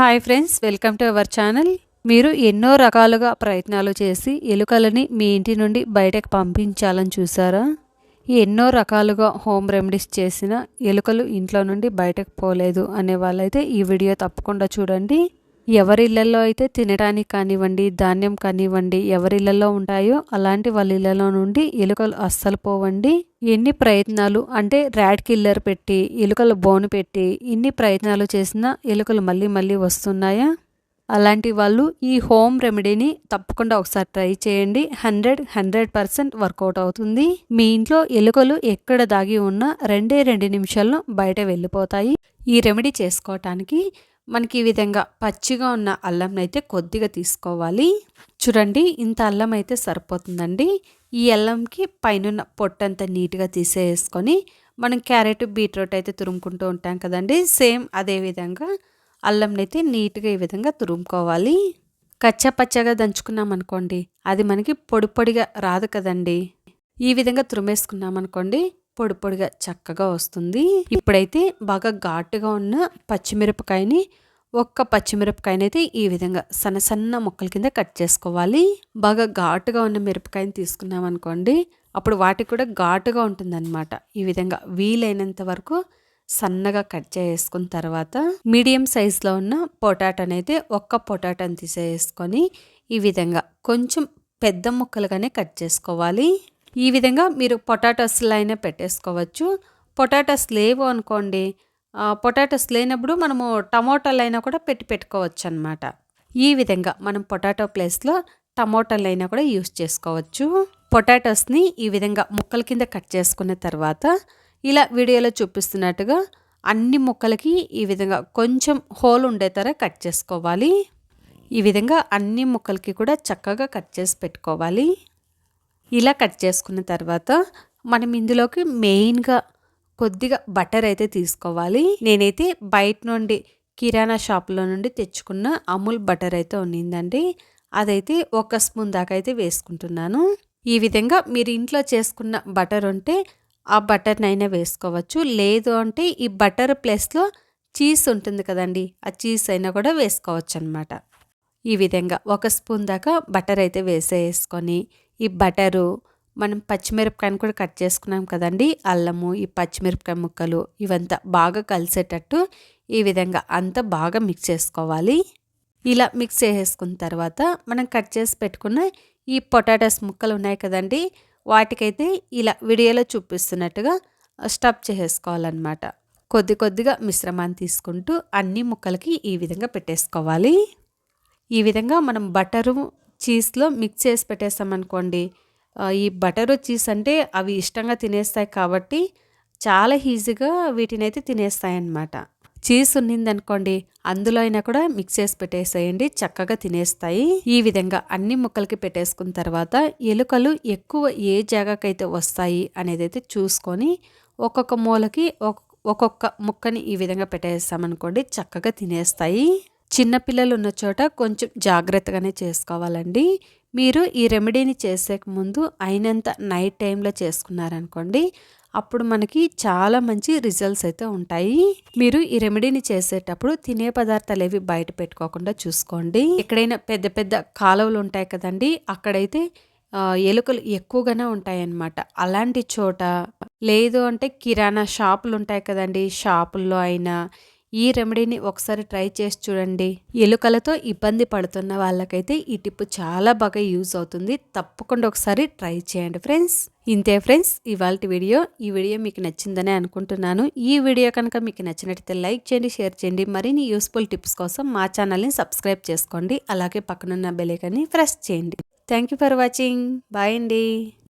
Hi friends welcome to our channel మీరు ఎన్నో రకాలుగా ప్రయత్నాలు చేసి ఎలుకలని మీ ఇంటి నుండి బయటకు పంపించాలని చూసారా? ఎన్నో రకాలుగా హోమ్ రెమెడీస్ చేసిన ఎలుకలు ఇంట్లో నుండి బయటకు పోలేదు అనే వాళ్ళైతే ఈ వీడియో తప్పకుండా చూడండి. ఎవరి అయితే తినడానికి కానివ్వండి ధాన్యం కానివ్వండి ఎవరిళ్ళలో ఉంటాయో అలాంటి వాళ్ళ ఇళ్ళలో నుండి ఎలుకలు అస్సలు పోవండి. ఎన్ని ప్రయత్నాలు అంటే ర్యాడ్ కిల్లర్ పెట్టి ఎలుకలు బోను పెట్టి ఇన్ని ప్రయత్నాలు చేసినా ఎలుకలు మళ్ళీ మళ్ళీ వస్తున్నాయా? అలాంటి వాళ్ళు ఈ హోమ్ రెమెడీని తప్పకుండా ఒకసారి ట్రై చేయండి. హండ్రెడ్ హండ్రెడ్ పర్సెంట్ వర్కౌట్ అవుతుంది. మీ ఇంట్లో ఎలుకలు ఎక్కడ దాగి ఉన్నా రెండే రెండు నిమిషాల్లో బయట వెళ్ళిపోతాయి. ఈ రెమెడీ చేసుకోవటానికి మనకి ఈ విధంగా పచ్చిగా ఉన్న అల్లం అయితే కొద్దిగా తీసుకోవాలి. చూడండి ఇంత అల్లం అయితే సరిపోతుందండి. ఈ అల్లంకి పైన పొట్టంతా నీట్గా తీసేసుకొని మనం క్యారెట్ బీట్రూట్ అయితే తురుముకుంటూ ఉంటాం కదండి. సేమ్ అదే విధంగా అల్లంని అయితే నీట్గా ఈ విధంగా తురుముకోవాలి. కచ్చా పచ్చగా దంచుకున్నాం అనుకోండి అది మనకి పొడి పొడిగా రాదు కదండి. ఈ విధంగా తురిమేసుకున్నాం అనుకోండి పొడి పొడిగా చక్కగా వస్తుంది. ఇప్పుడైతే బాగా ఘాటుగా ఉన్న పచ్చిమిరపకాయని ఒక్క పచ్చిమిరపకాయని అయితే ఈ విధంగా సన్న సన్న ముక్కల కింద కట్ చేసుకోవాలి. బాగా ఘాటుగా ఉన్న మిరపకాయని తీసుకున్నాం అనుకోండి అప్పుడు వాటికి కూడా ఘాటుగా ఉంటుందన్నమాట. ఈ విధంగా వీలైనంత వరకు సన్నగా కట్ చేసుకున్న తర్వాత మీడియం సైజులో ఉన్న పొటాటో అయితే ఒక్క పొటాటోని తీసేసుకొని ఈ విధంగా కొంచెం పెద్ద ముక్కలుగానే కట్ చేసుకోవాలి. ఈ విధంగా మీరు పొటాటోస్లో అయినా పెట్టేసుకోవచ్చు. పొటాటోస్ లేవు అనుకోండి పొటాటోస్ లేనప్పుడు మనము టమోటాలు అయినా కూడా పెట్టి పెట్టుకోవచ్చు అనమాట ఈ విధంగా మనం పొటాటో ప్లేస్లో టమోటాలైనా కూడా యూస్ చేసుకోవచ్చు. పొటాటోస్ని ఈ విధంగా ముక్కల కింద కట్ చేసుకున్న తర్వాత ఇలా వీడియోలో చూపిస్తున్నట్టుగా అన్ని ముక్కలకి ఈ విధంగా కొంచెం హోల్ ఉండేతర కట్ చేసుకోవాలి. ఈ విధంగా అన్ని ముక్కలకి కూడా చక్కగా కట్ చేసి పెట్టుకోవాలి. ఇలా కట్ చేసుకున్న తర్వాత మనం ఇందులోకి మెయిన్గా కొద్దిగా బటర్ అయితే తీసుకోవాలి. నేనైతే బయట నుండి కిరాణా షాప్లో నుండి తెచ్చుకున్న అమూల్ బటర్ అయితే ఉన్నిందండి అదైతే ఒక స్పూన్ దాకా అయితే వేసుకుంటున్నాను. ఈ విధంగా మీరు ఇంట్లో చేసుకున్న బటర్ ఉంటే ఆ బటర్నైనా వేసుకోవచ్చు. లేదు అంటే ఈ బటర్ ప్లస్లో చీజ్ ఉంటుంది కదండి ఆ చీజ్ అయినా కూడా వేసుకోవచ్చు అనమాట ఈ విధంగా ఒక స్పూన్ దాకా బటర్ అయితే వేసేసుకొని ఈ బటరు మనం పచ్చిమిరపకాయని కూడా కట్ చేసుకున్నాం కదండి అల్లము ఈ పచ్చిమిరపకాయ ముక్కలు ఇవంతా బాగా కలిసేటట్టు ఈ విధంగా అంతా బాగా మిక్స్ చేసుకోవాలి. ఇలా మిక్స్ చేసేసుకున్న తర్వాత మనం కట్ చేసి పెట్టుకున్న ఈ పొటాటోస్ ముక్కలు ఉన్నాయి కదండి వాటికైతే ఇలా వీడియోలో చూపిస్తున్నట్టుగా స్టఫ్ చేసేసుకోవాలన్నమాట. కొద్ది కొద్దిగా మిశ్రమాన్ని తీసుకుంటూ అన్ని ముక్కలకి ఈ విధంగా పెట్టేసుకోవాలి. ఈ విధంగా మనం బటరు చీజ్లో మిక్స్ చేసి పెట్టేస్తామనుకోండి ఈ బటరు చీజ్ అంటే అవి ఇష్టంగా తినేస్తాయి కాబట్టి చాలా ఈజీగా వీటిని అయితే తినేస్తాయి అన్నమాట చీజ్ ఉన్నిందనుకోండి అందులో అయినా కూడా మిక్స్ చేసి పెట్టేసేయండి చక్కగా తినేస్తాయి. ఈ విధంగా అన్ని ముక్కలకి పెట్టేసుకున్న తర్వాత ఎలుకలు ఎక్కువ ఏ జాగాకైతే వస్తాయి అనేది అయితే చూసుకొని ఒక్కొక్క మూలకి ఒక్కొక్క ముక్కని ఈ విధంగా పెట్టేస్తామనుకోండి చక్కగా తినేస్తాయి. చిన్నపిల్లలు ఉన్న చోట కొంచెం జాగ్రత్తగానే చేసుకోవాలండి. మీరు ఈ రెమెడీని చేసేక ముందు అయినంత నైట్ టైంలో చేసుకున్నారనుకోండి అప్పుడు మనకి చాలా మంచి రిజల్ట్స్ అయితే ఉంటాయి. మీరు ఈ రెమెడీని చేసేటప్పుడు తినే పదార్థాలు ఏవి బయట పెట్టుకోకుండా చూసుకోండి. ఎక్కడైనా పెద్ద పెద్ద కాలువలు ఉంటాయి కదండి అక్కడైతే ఎలుకలు ఎక్కువగానే ఉంటాయన్నమాట. అలాంటి చోట లేదు అంటే కిరాణా షాపులు ఉంటాయి కదండి షాపుల్లో అయినా ఈ రెమెడీని ఒకసారి ట్రై చేసి చూడండి. ఎలుకలతో ఇబ్బంది పడుతున్న వాళ్ళకైతే ఈ టిప్ చాలా బాగా యూజ్ అవుతుంది. తప్పకుండా ఒకసారి ట్రై చేయండి ఫ్రెండ్స్. ఇంతే ఫ్రెండ్స్ ఇవాళ వీడియో. ఈ వీడియో మీకు నచ్చిందని అనుకుంటున్నాను. ఈ వీడియో కనుక మీకు నచ్చినట్లయితే లైక్ చేయండి షేర్ చేయండి. మరిన్ని యూస్ఫుల్ టిప్స్ కోసం మా ఛానల్ని సబ్స్క్రైబ్ చేసుకోండి. అలాగే పక్కనున్న బెలైకన్ని ప్రెస్ చేయండి. Thank you for watching. Bye అండి.